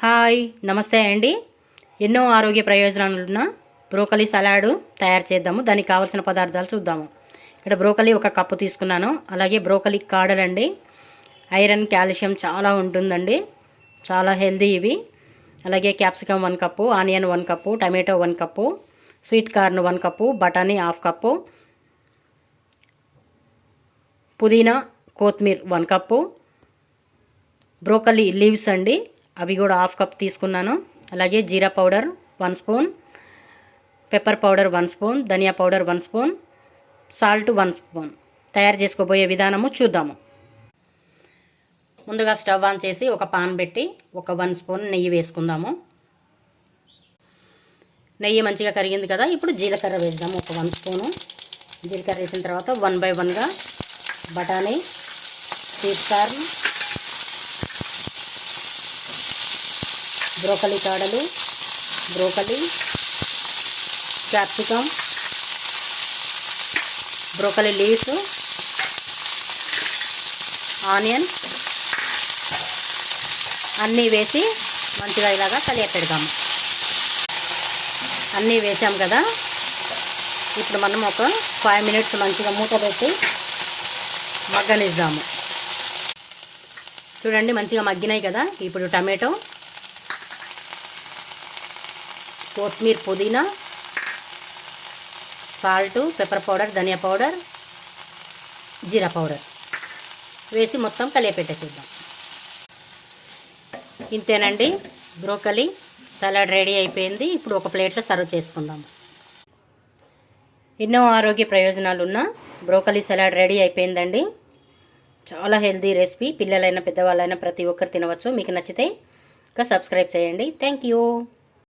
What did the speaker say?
Hi నమస్తే అండి. ఎన్నో ఆరోగ్య ప్రయోజనాలున్న బ్రోకలీ సలాడ్ తయారు చేద్దాము. దానికి కావలసిన పదార్థాలు చూద్దాము. ఇక్కడ బ్రోకలీ ఒక కప్పు తీసుకున్నాను. అలాగే బ్రోకలీ కాడలండి ఐరన్ కాల్షియం చాలా ఉంటుందండి. చాలా హెల్దీ ఇవి. అలాగే capsicum one cup onion one cup tomato one cup sweet corn one cup బఠానీ హాఫ్ కప్పు పుదీనా కొత్తిమీర వన్ కప్పు బ్రోకలీ లీవ్స్ అండి. అవి కూడా హాఫ్ కప్ తీసుకున్నాను. అలాగే జీరా powder one spoon pepper powder one spoon ధనియా powder one spoon salt one spoon. తయారు చేసుకోబోయే విధానము చూద్దాము. ముందుగా స్టవ్ ఆన్ చేసి ఒక పాన్ పెట్టి ఒక వన్ స్పూన్ నెయ్యి వేసుకుందాము. నెయ్యి మంచిగా కరిగింది కదా ఇప్పుడు జీలకర్ర వేద్దాము ఒక వన్ స్పూను. జీలకర్ర వేసిన తర్వాత వన్ బై వన్గా బఠానీ స్వీట్ కార్న్ బ్రోకలీ కాడలు broccoli capsicum broccoli leaves onion అన్నీ వేసి మంచిగా ఇలాగా కలియపెడదాము అన్నీ వేసాం కదా. ఇప్పుడు మనం ఒక ఫైవ్ మినిట్స్ మంచిగా మూత పెట్టి మగ్గనిద్దాము. చూడండి మంచిగా మగ్గినాయి కదా. ఇప్పుడు టమాటో కొత్తిమీర పుదీనా సాల్ట్ పెప్పర్ పౌడర్ ధనియా పౌడర్ జీరా పౌడర్ వేసి మొత్తం కలియపెట్టేసిద్దాం. ఇంతేనండి బ్రోకలి సలాడ్ రెడీ అయిపోయింది. ఇప్పుడు ఒక ప్లేట్లో సర్వ్ చేసుకుందాం. ఎన్నో ఆరోగ్య ప్రయోజనాలు ఉన్న బ్రోకలీ సలాడ్ రెడీ అయిపోయిందండి. చాలా హెల్తీ రెసిపీ. పిల్లలైనా పెద్దవాళ్ళైనా ప్రతి ఒక్కరు తినవచ్చు. మీకు నచ్చితే ఇంకా సబ్స్క్రైబ్ చేయండి. Thank you.